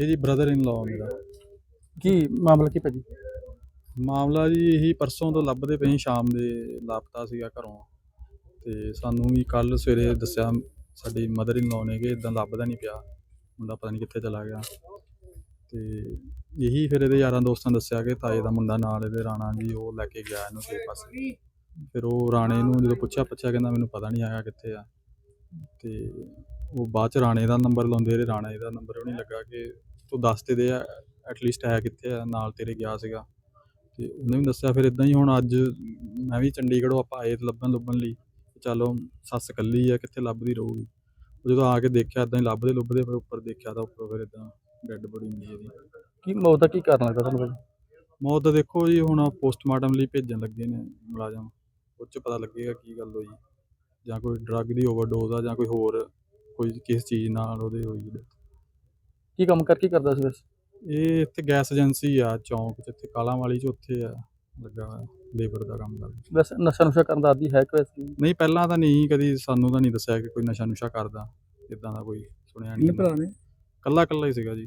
ਇਹ ਜੀ brother in law ਮੇਰਾ। ਕੀ ਮਾਮਲਾ ਕੀ ਭਾਜੀ? ਮਾਮਲਾ ਜੀ ਇਹੀ ਪਰਸੋਂ ਤੋਂ ਲੱਭਦੇ ਪਏ ਸੀ, ਸ਼ਾਮ ਦੇ ਲਾਪਤਾ ਸੀਗਾ ਘਰੋਂ। ਤੇ ਸਾਨੂੰ ਵੀ ਕੱਲ ਸਵੇਰੇ ਦੱਸਿਆ ਸਾਡੀ ਮਦਰ ਇਨ ਲਾਅ ਨੇ ਕਿ ਇਦਾਂ ਲੱਭਦਾ ਨਹੀਂ ਪਿਆ। ਮੁੰਡਾ ਪਤਾ ਨਹੀਂ ਕਿੱਥੇ ਚਲਾ ਗਿਆ। ਤੇ ਇਹੀ ਫਿਰ ਇਹਦੇ ਯਾਰਾਂ ਦੋਸਤਾਂ ਨੇ ਦੱਸਿਆ ਕਿ ਤਾਏ ਦਾ ਮੁੰਡਾ ਨਾਲ ਇਹਦੇ ਰਾਣਾ ਜੀ ਉਹ ਲੈ ਕੇ ਗਿਆ ਇਹਨੂੰ ਕਿਸੇ ਪਾਸੇ। ਫਿਰ ਉਹ ਰਾਣੇ ਨੂੰ ਜਦੋਂ ਪੁੱਛਿਆ ਪੁੱਛਿਆ ਕਹਿੰਦਾ ਮੈਨੂੰ ਪਤਾ ਨਹੀਂ ਹੈਗਾ ਕਿੱਥੇ ਆ। ਤੇ ਉਹ ਬਾਅਦ ਚ ਰਾਣੇ ਦਾ ਨੰਬਰ ਲਾਉਂਦੇ ਰਹੇ ਰਾਣੇ ਦਾ ਨੰਬਰ ਉਹ ਨਹੀਂ ਲੱਗਾ ਕਿ ਤੂੰ ਦੱਸ ਤੇ ਦੇ ਐਟਲੀਸਟ ਹੈ ਕਿੱਥੇ ਆ ਨਾਲ ਤੇਰੇ ਗਿਆ ਸੀਗਾ। ਤੇ ਉਹਨੇ ਵੀ ਦੱਸਿਆ ਫਿਰ ਇਦਾਂ ਹੀ ਹੁਣ ਅੱਜ ਮੈਂ ਵੀ ਚੰਡੀਗੜ੍ਹੋਂ ਆਪਾਂ ਆਏ ਲੱਭਣ ਲੁੱਭਣ ਲਈ ਚਲੋ ਸੱਸ ਇਕੱਲੀ ਆ ਕਿੱਥੇ ਲੱਭਦੀ ਰਹੂਗੀ। ਜਦੋਂ ਆ ਕੇ ਦੇਖਿਆ ਇਦਾਂ ਹੀ ਲੱਭਦੇ ਲੁੱਭਦੇ ਫਿਰ ਉੱਪਰ ਦੇਖਿਆ ਤਾਂ ਉੱਪਰ ਫਿਰ ਇਦਾਂ ਡੈੱਡ ਬੋਡੀ ਮਿਲੀ ਇਹਦੀ ਕੀ ਮੌਤ ਦਾ ਕੀ ਕਾਰਨ ਲੱਗਦਾ ਤੁਹਾਨੂੰ ਭਾਜੀ ਮੌਤ ਦਾ ਦੇਖੋ ਜੀ ਹੁਣ ਪੋਸਟਮਾਰਟਮ ਲਈ ਭੇਜਣ ਲੱਗੇ ਨੇ ਮੁਲਾਜ਼ਮ। ਉਹ 'ਚ ਪਤਾ ਲੱਗੇਗਾ ਕੀ ਗੱਲ ਹੋਈ। ਜਾਂ ਕੋਈ ਡਰੱਗ ਦੀ ਓਵਰਡੋਜ਼ ਆ ਜਾਂ ਕੋਈ ਹੋਰ ਕੋਈ ਕਿਸ ਚੀਜ਼ ਨਾਲ ਉਹਦੇ ਹੋਈ death। ਕੀ ਕੰਮ ਕਰ ਕੀ ਕਰਦਾ ਸੀ ਵੈਸੇ? ਇਹ ਇੱਥੇ ਗੈਸ ਏਜੰਸੀ ਆ ਚੌਂਕ 'ਚ ਇੱਥੇ ਕਾਲਾਂ ਵਾਲੀ 'ਚ ਉੱਥੇ ਆ ਲੱਗਾ ਹੋਇਆ ਲੇਬਰ ਦਾ ਕੰਮ ਕਰਦਾ। ਵੈਸੇ ਨਸ਼ਾ ਨੁਸ਼ਾ ਕਰਨ ਦਾ ਆਦੀ ਹੈ ਕਿ ਵੈਸੇ? ਨਹੀਂ ਪਹਿਲਾਂ ਤਾਂ ਨਹੀਂ ਕਦੀ ਸਾਨੂੰ ਤਾਂ ਨਹੀਂ ਦੱਸਿਆ ਕਿ ਕੋਈ ਨਸ਼ਾ ਨੁਸ਼ਾ ਕਰਦਾ ਇਦਾਂ ਦਾ ਕੋਈ ਸੁਣਿਆ ਨਹੀਂ। ਨੇ? ਕੱਲਾ ਕੱਲਾ ਹੀ ਸੀਗਾ ਜੀ।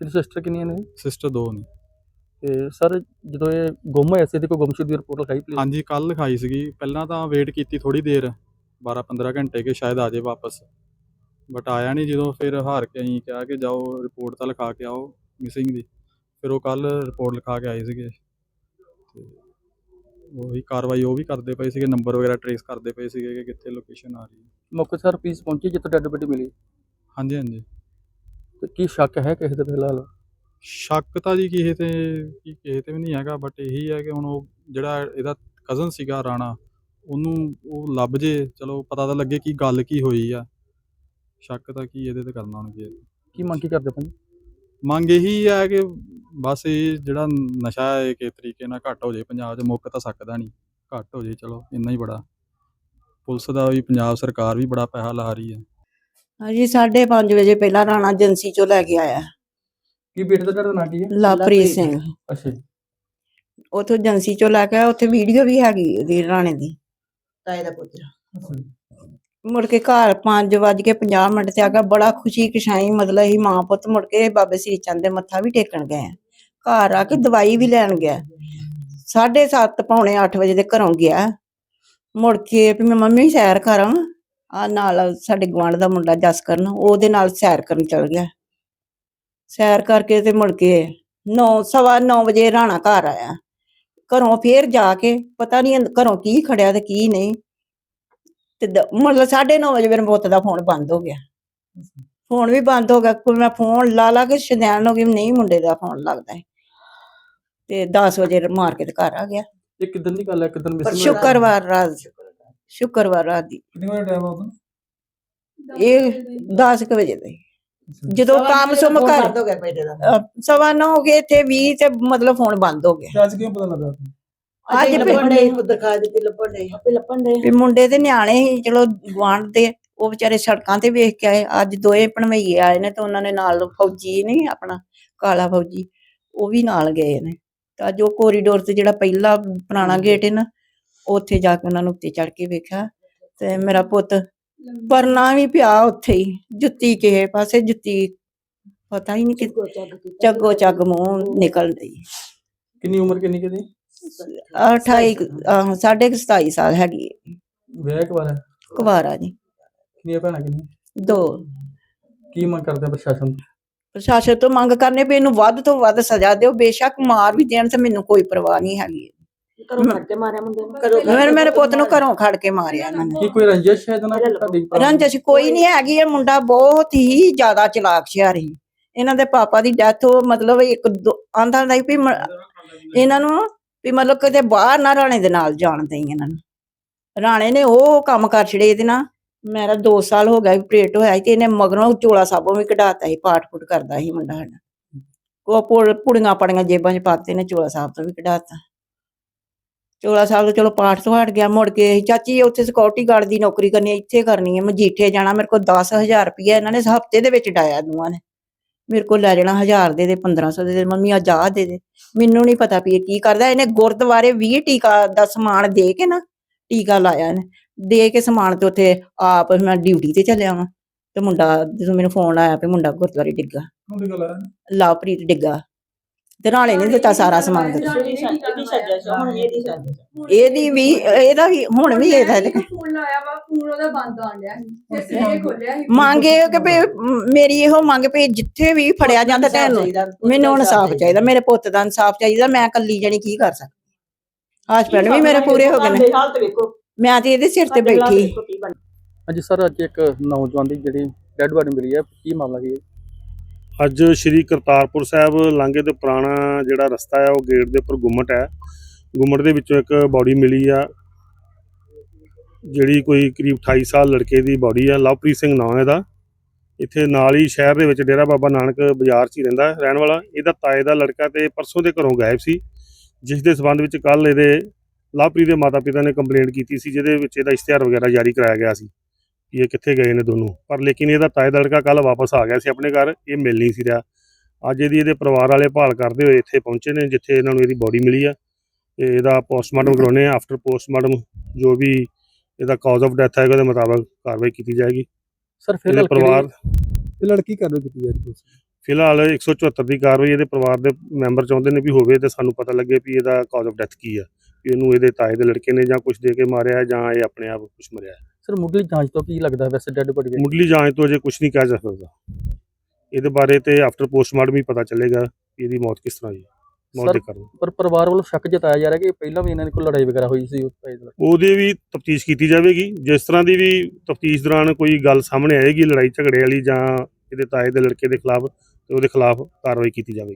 ਕਿੰਨੀ ਸਿਸਟਰ ਕਿੰਨੀਆਂ ਨੇ? ਸਿਸਟਰ ਦੋ ਨੇ। ਤੇ ਸਰ ਜਦੋਂ ਇਹ ਗੁੰਮ ਹੋਇਆ ਸੀ ਇਹਦੀ ਕੋਈ ਗੁੰਮਸ਼ੁਦਗੀ ਦੀ ਰਿਪੋਰਟ ਲਿਖਾਈ ਪਲੀਜ਼ ਹਾਂਜੀ ਕੱਲ ਲਿਖਾਈ ਸੀਗੀ। ਪਹਿਲਾਂ ਤਾਂ ਵੇਟ ਕੀਤੀ ਥੋੜੀ ਦੇਰ 12 15 ਘੰਟੇ ਕਿ ਸ਼ਾਇਦ ਆ ਜਾਏ ਵਾਪਸ। ਬਟ ਆਇਆ ਨਹੀਂ ਜਦੋਂ ਫਿਰ ਹਾਰ ਕੇ ਅਸੀਂ ਕਿਹਾ ਕਿ ਜਾਓ ਰਿਪੋਰਟ ਤਾਂ ਲਿਖਾ ਕੇ ਆਓ ਮਿਸਿੰਗ ਦੀ। ਫਿਰ ਉਹ ਕੱਲ ਰਿਪੋਰਟ ਲਿਖਾ ਕੇ ਆਏ ਸੀਗੇ। ਤੇ ਉਹੀ ਕਾਰਵਾਈ ਉਹ ਵੀ ਕਰਦੇ ਪਏ ਸੀਗੇ ਨੰਬਰ ਵਗੈਰਾ ਟਰੇਸ ਕਰਦੇ ਪਏ ਸੀਗੇ ਕਿ ਕਿੱਥੇ ਲੋਕੇਸ਼ਨ ਆ ਰਹੀ ਹੈ। ਮੌਕੇ ਸਰ ਪੀਸ ਪਹੁੰਚੀ ਜਿੱਥੇ ਡੈਡ ਬੋਡੀ ਮਿਲੀ? ਹਾਂਜੀ ਹਾਂਜੀ। ਤੇ ਕੀ ਸ਼ੱਕ ਹੈ ਕਿਸੇ ਦੇ ਫਿਲਹਾਲ? ਸ਼ੱਕ ਤਾਂ ਜੀ ਕਿਸੇ ਤੇ ਕੀ ਕਿਸੇ ਤੇ ਵੀ ਨਹੀਂ ਹੈਗਾ ਬਟ ਇਹੀ ਹੈ ਕਿ ਹੁਣ ਉਹ ਜਿਹੜਾ ਇਹਦਾ ਕਜ਼ਨ ਸੀਗਾ ਰਾਣਾ ਉਹਨੂੰ ਉਹ ਲੱਭ ਜੇ ਚਲੋ ਪਤਾ ਤਾਂ ਲੱਗੇ ਕਿ ਗੱਲ ਕੀ ਹੋਈ ਆ। ਸ਼ੱਕ ਤਾਂ ਕੀ ਇਹਦੇ ਤੇ ਕਰਨਾ ਹੁਣ ਕੀ ਹੈ। ਕੀ ਮੰਗ ਕੀ ਕਰਦੇ ਭਾਜੀ? ਮੰਗ ਇਹੀ ਹੈ ਕਿ ਬਸ ਇਹ ਜਿਹੜਾ ਨਸ਼ਾ ਹੈ ਕਿ ਤਰੀਕੇ ਨਾਲ ਘੱਟ ਹੋ ਜੇ ਪੰਜਾਬ 'ਚ ਮੁੱਕ ਤਾਂ ਸਕਦਾ ਨਹੀਂ। ਘੱਟ ਹੋ ਜੇ ਚਲੋ ਇੰਨਾ ਹੀ ਬੜਾ। ਪੁਲਿਸ ਦਾ ਵੀ ਪੰਜਾਬ ਸਰਕਾਰ ਵੀ ਬੜਾ ਪੈਸਾ ਲਾ ਰਹੀ ਹੈ। ਹਾਂਜੀ 5:30 ਵਜੇ ਪਹਿਲਾਂ ਰਾਣਾ ਏਜੰਸੀ ਚੋਂ ਲੈ ਕੇ ਆਇਆ। ਕੀ ਬੇਟੇ ਦਾ ਤੁਹਾਡਾ ਨਾਂ ਕੀ ਹੈ? ਲਵਪ੍ਰੀਤ। ਸਿੰਘ। ਅੱਛਾ ਜੀ। ਉਥੋਂ ਏਜੰਸੀ ਚੋਂ ਲੈ ਕੇ ਆਇਆ ਉੱਥੇ ਵੀਡੀਓ ਵੀ ਹੈਗੀ ਉਹਦੀ ਰਾਣੇ ਦੀ ਤਾਏ ਦਾ ਪੁੱਤਰ। ਅੱਛਾ ਜੀ। ਮੁੜ ਕੇ ਘਰ 5:50 ਮਿੰਟ ਤੇ ਆ ਗਿਆ, ਬੜਾ ਖੁਸ਼ੀ ਕਿਸ਼ਾਈ ਮਤਲਬ ਹੀ ਮਾਂ ਪੁੱਤ ਮੁੜ ਕੇ ਬਾਬੇ ਸ੍ਰੀ ਚੰਦ ਦੇ ਮੱਥਾ ਵੀ ਟੇਕਣ ਗਏ ਘਰ ਆ ਕੇ ਦਵਾਈ ਵੀ ਲੈਣ ਗਿਆ। 7:30 ਪੌਣੇ 8 ਵਜੇ ਦੇ ਘਰੋਂ ਗਿਆ। ਮੁੜ ਕੇ ਵੀ ਮੈਂ ਮੰਮੀ ਸੈਰ ਕਰਾਂ ਆ ਨਾਲ ਸਾਡੇ ਗਵਾਂਢ ਦਾ ਮੁੰਡਾ ਜਸਕਰਨ, ਉਹਦੇ ਨਾਲ ਸੈਰ ਕਰਨ ਚਲ ਗਿਆ। ਸੈਰ ਕਰਕੇ ਤੇ ਮੁੜ ਕੇ 9 ਸਵਾ 9 ਵਜੇ ਰਾਣਾ ਘਰ ਆਇਆ। ਘਰੋਂ ਫੇਰ ਜਾ ਕੇ, ਪਤਾ ਨਹੀਂ ਘਰੋਂ ਕੀ ਖੜਿਆ ਤੇ ਕੀ ਨਹੀਂ। ਤੇ ਦ- ਮਤਲਬ 9:30 ਵਜੇ ਮੇਰੇ ਪੁੱਤ ਦਾ ਫੋਨ ਬੰਦ ਹੋ ਗਿਆ। ਫੋਨ ਵੀ ਬੰਦ ਹੋ ਗਿਆ ਕੋਈ ਮੈਂ ਫੋਨ ਲਾ ਲਾ ਕੇ ਸ਼ਦੈਨ ਹੋ ਗਈ ਨਹੀਂ ਮੁੰਡੇ ਦਾ ਫੋਨ ਲੱਗਦਾ ਹੈ। ਤੇ 10 ਵਜੇ ਮਾਰ ਕੇ ਤੇ ਘਰ ਆ ਗਿਆ। ਇਹ ਕਿਦਾਂ ਦੀ ਗੱਲ ਹੈ? ਕਿਦਾਂ ਪਰ ਮਿਸ ਸ਼ੁੱਕਰਵਾਰ ਰਾਤ ਸ਼ੁੱਕਰਵਾਰ ਰਾਤ ਦੀ। ਕਿੰਨੇ ਵਜੇ ਟਾਈਮ ਆਉਂਦਾ ਇਹ 10 ਕੁ ਵਜੇ ਦੇ ਜਦੋਂ ਕੰਮ ਸੁਮ ਕਰ ਅਹ ਸਵਾ ਨੌ ਹੋ ਗਏ ਤੇ 20 ਤੇ ਮਤਲਬ ਫੋਨ ਬੰਦ ਹੋ ਗਿਆ। ਅੱਜ ਕਿਉਂ ਪਤਾ ਲੱਗਾ? ਅੱਜ ਲੱਭਣ ਦੇ ਦਿਖਾ ਦਿੱਤੀ ਲੱਭਣ ਦੇ ਆਪੇ ਲੱਭਣ ਦੇ ਵੀ ਮੁੰਡੇ ਤੇ ਨਿਆਣੇ ਸੀ ਚਲੋ ਗੁਆਂਢ ਦੇ ਉਹ ਵਿਚਾਰੇ ਸੜਕਾਂ ਤੇ ਵੇਖ ਕੇ ਆਏ ਅੱਜ ਦੋਏ ਭਣਵਈਏ ਆਏ ਨੇ ਤੇ ਉਹਨਾਂ ਨੇ ਨਾਲ ਫੌਜੀ ਨਹੀਂ ਆਪਣਾ ਕਾਲਾ ਫੌਜੀ ਉਹ ਵੀ ਨਾਲ ਗਏ ਨੇ। ਤਾਂ ਜੋ ਕੋਰੀਡੋਰ ਤੇ ਜਿਹੜਾ ਪਹਿਲਾ ਪੁਰਾਣਾ ਗੇਟ ਹੈ ਨਾ ਉੱਥੇ ਜਾ ਕੇ ਉਹਨਾਂ ਨੂੰ ਉੱਤੇ ਚੜ ਕੇ ਵੇਖਿਆ। ਤੇ ਮੇਰਾ ਪੁੱਤ ਪਰਨਾ ਵੀ ਪਿਆ ਉੱਥੇ ਹੀ ਜੁੱਤੀ ਕਿਸੇ ਪਾਸੇ ਜੁੱਤੀ ਪਤਾ ਹੀ ਨਹੀਂ ਕਿ ਚੱਗੋ ਚੱਗ ਮੂੰਹ ਨਿਕਲ ਰਹੀ ਕਿੰਨੀ ਉਮਰ ਕਿੰਨੀ ਕਿਦੀ 28 ਆਹ, ਸਾਢੇ ਕੁ 27 ਸਾਲ ਹੈਗੀ ਹੈ। ਵਿਆਹ ਕਵਾਰ ਹੈ ਕੁਵਾਰਾ ਜੀ। ਕਿੰਨੀਆਂ ਭੈਣਾਂ ਕਿੰਨੀ ਦੋ। ਕੀ ਮੰਗ ਕਰਦੇ ਆ ਪ੍ਰਸ਼ਾਸਨ ਤੋਂ? ਪ੍ਰਸ਼ਾਸਨ ਤੋਂ ਮੰਗ ਕਰਨੇ ਵੀ ਇਹਨੂੰ ਵੱਧ ਤੋਂ ਵੱਧ ਸਜ਼ਾ ਦਿਓ। ਬੇਸ਼ੱਕ ਮਾਰ ਵੀ ਦੇਣ ਤੇ ਮੈਨੂੰ ਕੋਈ ਪਰਵਾਹ ਨਹੀਂ ਹੈਗੀ ਘਰੋਂ ਕੱਢ ਕੇ ਮਾਰਿਆ ਮੁੰਡੇ ਨੂੰ? ਮੇਰੇ ਮੇਰੇ ਪੁੱਤ ਨੂੰ ਘਰੋਂ ਖੜ ਕੇ ਮਾਰਿਆ ਇਹਨਾਂ ਨੇ। ਕੀ ਕੋਈ ਰੰਜਿਸ਼ ਹੈ ਜਨਾ ਤੁਹਾਡੀ ਰੰਜਸ਼ ਕੋਈ ਨਹੀਂ ਹੈਗੀ। ਇਹ ਮੁੰਡਾ ਬਹੁਤ ਹੀ ਜ਼ਿਆਦਾ ਚਲਾਕ ਸ਼ਿਆਰੀ ਇਹਨਾਂ ਦੇ ਪਾਪਾ ਦੀ ਡੈਥ ਹੋ ਮਤਲਬ ਇੱਕ ਆਂਦਾ ਦਾ ਵੀ ਮ- ਇਹਨਾਂ ਨੂੰ ਵੀ ਮਤਲਬ ਕਿਤੇ ਬਾਹਰ ਨਾ ਰਾਣੇ ਦੇ ਨਾਲ ਜਾਣ ਦਈ ਇਹਨਾਂ ਨੂੰ। ਰਾਣੇ ਨੇ ਉਹ ਕੰਮ ਕਰ ਛੜੇ ਇਹਦੇ ਨਾਲ। ਮੇਰਾ 2 ਸਾਲ ਹੋ ਗਿਆ ਪ੍ਰੇਟ ਹੋਇਆ ਸੀ ਤੇ ਇਹਨੇ ਮਗਰੋਂ ਚੋਲਾ ਸਾਬੋ ਵੀ ਕਢਾਤਾ ਸੀ, ਪਾਠ ਪੁੱਟ ਕਰਦਾ ਸੀ ਮੁੰਡਾ ਸਾਡਾ। ਉਹ ਪੁੜੀਆਂ ਪੜੀਆਂ ਜੇਬਾਂ 'ਚ ਪਾਤੇ ਨੇ, ਚੋਲਾ ਸਾਹਿਬ ਤੋਂ ਵੀ ਕਢਾਤਾ। ਚੋਲਾ ਸਾਹਿਬ ਤੋਂ ਚਲੋ ਪਾਠ ਤੋਂ ਹਟ ਗਿਆ, ਮੁੜ ਕੇ ਚਾਚੀ ਉੱਥੇ ਸਿਕਿਉਰਿਟੀ ਗਾਰਡ ਦੀ ਨੌਕਰੀ ਕਰਨੀ ਹੈ, ਇੱਥੇ ਕਰਨੀ ਹੈ ਮਜੀਠੇ ਜਾਣਾ, ਮੇਰੇ ਕੋਲ 10000 ਰੁਪਇਆ ਇਹਨਾਂ ਨੇ ਹਫ਼ਤੇ ਦੇ ਵਿੱਚ ਡਾਇਆ ਦੂਆਂ ਨੇ। ਮੇਰੇ ਕੋਲ ਲੈ ਜਾਣਾ 1000 ਦੇ ਦੇ 1500 ਦੇ ਦੇ ਮੰਮੀ ਆ ਜਾ ਦੇ ਦੇ। ਮੈਨੂੰ ਨਹੀਂ ਪਤਾ ਵੀ ਇਹ ਕੀ ਕਰਦਾ ਇਹਨੇ ਗੁਰਦੁਆਰੇ 20 ਟੀਕਾ ਦਾ ਸਮਾਨ ਦੇ ਕੇ ਨਾ ਟੀਕਾ ਲਾਇਆ ਇਹਨੇ। ਦੇ ਕੇ ਸਮਾਨ ਤੇ ਉੱਥੇ ਆਪ ਮੈਂ ਡਿਊਟੀ ਤੇ ਚੱਲਿਆ ਵਾਂ। ਤੇ ਮੁੰਡਾ ਜਦੋਂ ਮੈਨੂੰ ਫੋਨ ਆਇਆ ਵੀ ਮੁੰਡਾ ਗੁਰਦੁਆਰੇ ਡਿੱਗਾ। ਲਵਪ੍ਰੀਤ ਡਿੱਗਾ। ਤੇ ਨਾਲੇ ਨਹੀਂ ਦਿੱਤਾ ਸਾਰਾ ਸਮਾਨ ਦਿੱਤਾ। ਇਹਦੀ ਸੱਜਾ ਸੀ ਹੁਣ ਇਹਦੀ ਸੱਜਾ ਇਹਦੀ ਵੀ ਇਹਦਾ ਵੀ ਹੁਣ ਵੀ ਇਹਦਾ ਇਹਦੇ- ਫੋਨ ਲਾਇਆ ਵਾ ਫੋਨ ਉਹਦਾ ਬੰਦ ਆਣ ਡਿਆ ਸੀ ਤੇ ਸਵੇਰੇ ਖੋਲਿਆ ਸੀ। ਮੰਗ ਇਹ ਕਿ ਵੀ ਮ- ਮੇਰੀ ਇਹੋ ਮੰਗ ਵੀ ਜਿੱਥੇ ਵੀ ਫੜਿਆ ਜਾਂਦਾ ਤੈਨੂੰ ਮੈਨੂੰ ਹੁਣ ਇਨਸਾਫ ਚਾਹੀਦਾ ਮੇਰੇ ਪੁੱਤ ਦਾ ਇਨਸਾਫ ਚਾਹੀਦਾ ਮੈਂ ਇਕੱਲੀ ਜਣੀ ਕੀ ਕਰ ਸਕਦੀ? ਹਸਬੰਡ ਵੀ ਮੇਰੇ ਪੂਰੇ ਹੋ ਗਏ ਨੇ। ਹਾਲਤ ਵੇਖੋ। ਮੈਂ ਤੇ ਇਹਦੇ ਸਿਰ ਤੇ ਬੈਠੀ। ਹਾਂਜੀ ਸਰ ਅੱਜ ਇੱਕ ਨੌਜਵਾਨ ਦੀ ਜਿਹੜੀ ਡੈਡ ਬਾਡੀ ਮਿਲੀ ਹੈ ਕੀ ਮਾਮਲਾ ਕੀ ਹੈ ਅੱਜ ਸ਼੍ਰੀ ਕਰਤਾਰਪੁਰ ਸਾਹਿਬ ਲਾਂਘੇ ਦੇ ਪੁਰਾਣਾ ਜਿਹੜਾ ਰਸਤਾ ਹੈ, ਉਹ ਗੇਟ ਦੇ ਉੱਪਰ ਗੁੰਮਟ ਹੈ। ਗੁੰਮਟ ਦੇ ਵਿੱਚੋਂ ਇੱਕ ਬਾਡੀ ਮਿਲੀ ਆ। ਜਿਹੜੀ ਕੋਈ ਕਰੀਬ 28 ਸਾਲ ਲੜਕੇ ਦੀ ਬਾਡੀ ਆ, ਲਵਪ੍ਰੀਤ ਸਿੰਘ ਨਾਂ ਇਹਦਾ। ਇੱਥੇ ਨਾਲ ਹੀ ਸ਼ਹਿਰ ਦੇ ਵਿੱਚ ਡੇਰਾ ਬਾਬਾ ਨਾਨਕ ਬਾਜ਼ਾਰ 'ਚ ਹੀ ਰਹਿੰਦਾ, ਰਹਿਣ ਵਾਲਾ। ਇਹਦਾ ਤਾਏ ਦਾ ਲੜਕਾ ਤੇ ਪਰਸੋਂ ਦੇ ਘਰੋਂ ਗਾਇਬ ਸੀ, ਜਿਸ ਦੇ ਸਬੰਧ ਵਿੱਚ ਕੱਲ ਇਹਦੇ ਲਵਪ੍ਰੀਤ ਦੇ ਮਾਤਾ-ਪਿਤਾ ਨੇ ਕੰਪਲੇਂਟ ਕੀਤੀ ਸੀ, ਜਿਹਦੇ ਵਿੱਚ ਇਹਦਾ ਇਸ਼ਤਿਹਾਰ ਵਗੈਰਾ ਜਾਰੀ ਕਰਾਇਆ ਗਿਆ ਸੀ। ਕਿ ਇਹ ਕਿੱਥੇ ਗਏ ਨੇ ਦੋਨੋਂ। ਪਰ ਲੇਕਿਨ ਇਹਦਾ ਤਾਏ ਦਾ ਲੜਕਾ ਕੱਲ ਵਾਪਸ ਆ ਗਿਆ ਸੀ ਆਪਣੇ ਘਰ ਇਹ ਮਿਲ ਨਹੀਂ ਸੀ ਰਿਹਾ। ਅੱਜ ਇਹਦੀ ਇਹਦੇ ਪਰਿਵਾਰ ਵਾਲੇ ਭਾਲ ਕਰਦੇ ਹੋਏ ਇੱਥੇ ਪਹੁੰਚੇ ਨੇ ਜਿੱਥੇ ਇਹਨਾਂ ਨੂੰ ਇਹਦੀ ਬੋਡੀ ਮਿਲੀ ਆ। ਤੇ ਇਹਦਾ ਪੋਸਟਮਾਰਟਮ ਕਰਾਉਣੇ ਆ। ਆਫਟਰ ਪੋਸਟਮਾਰਟਮ ਜੋ ਵੀ ਇਹਦਾ ਕਾਜ਼ ਆਫ ਡੈਥ ਹੈ ਉਹਦੇ ਮੁਤਾਬਕ ਕਾਰਵਾਈ ਕੀਤੀ ਜਾਏਗੀ। ਸਰ ਇਹਦੇ ਫਿਲਹਾਲ ਪਰਿਵਾਰ ਇਹ ਲੜਕੀ ਕਾਰਵਾਈ ਕੀਤੀ ਜਾ ਰਹੀ ਹੈ? ਫਿਲਹਾਲ 174 ਦੀ ਕਾਰਵਾਈ ਇਹਦੇ ਪਰਿਵਾਰ ਦੇ ਮੈਂਬਰ ਚਾਹੁੰਦੇ ਨੇ ਵੀ ਹੋਵੇ ਤੇ ਸਾਨੂੰ ਪਤਾ ਲੱਗੇ ਵੀ ਇਹਦਾ ਕਾਜ਼ ਆਫ ਡੈਥ ਕੀ ਆ। ਇਹਨੂੰ ਇਹਦੇ ਤਾਏ ਦੇ ਲੜਕੇ ਨੇ ਜਾਂ ਕੁਝ ਦੇ ਕੇ ਮਾਰਿਆ ਜਾਂ ਇਹ ਆਪਣੇ ਆਪ ਕੁਝ ਮਰਿਆ। ਸਰ ਮੁੱਢਲੀ ਜਾਂਚ ਤੋਂ ਕੀ ਲੱਗਦਾ ਵੈਸੇ ਡੈਡ ਬਾਡੀ ਮੁੱਢਲੀ ਜਾਂਚ ਤੋਂ ਅਜੇ ਕੁਝ ਨਹੀਂ ਕਹਿ ਸਕਦਾ। ਇਹਦੇ ਬਾਰੇ ਤੇ ਆਫਟਰ ਪੋਸਟਮਾਰਟਮ ਹੀ ਪਤਾ ਚੱਲੇਗਾ ਕਿ ਇਹਦੀ ਮੌਤ ਕਿਸ ਤਰ੍ਹਾਂ ਹੋਈ ਮੌਤ ਦੇ ਕਾਰਨ। ਪਰ ਪਰਿਵਾਰ ਵੱਲੋਂ ਸ਼ੱਕ ਜਤਾਇਆ ਜਾ ਰਿਹਾ ਕਿ ਪਹਿਲਾਂ ਵੀ ਇਹਨਾਂ ਦੀ ਕੋਈ ਲੜਾਈ ਵਗੈਰਾ ਹੋਈ ਸੀ ਉਸ ਦੇ ਨਾਲ। ਉਹਦੇ ਵੀ ਤਫਤੀਸ਼ ਕੀਤੀ ਜਾਵੇਗੀ। ਜਿਸ ਤਰ੍ਹਾਂ ਦੀ ਵੀ ਤਫਤੀਸ਼ ਦੌਰਾਨ ਕੋਈ ਗੱਲ ਸਾਹਮਣੇ ਆਏਗੀ ਲੜਾਈ ਝਗੜੇ ਵਾਲੀ ਜਾਂ ਇਹਦੇ ਤਾਏ ਦੇ ਲੜਕੇ ਦੇ ਖਿਲਾਫ ਤੇ ਉਹਦੇ ਖਿਲਾਫ ਕਾਰਵਾਈ ਕੀਤੀ ਜਾਵੇਗੀ।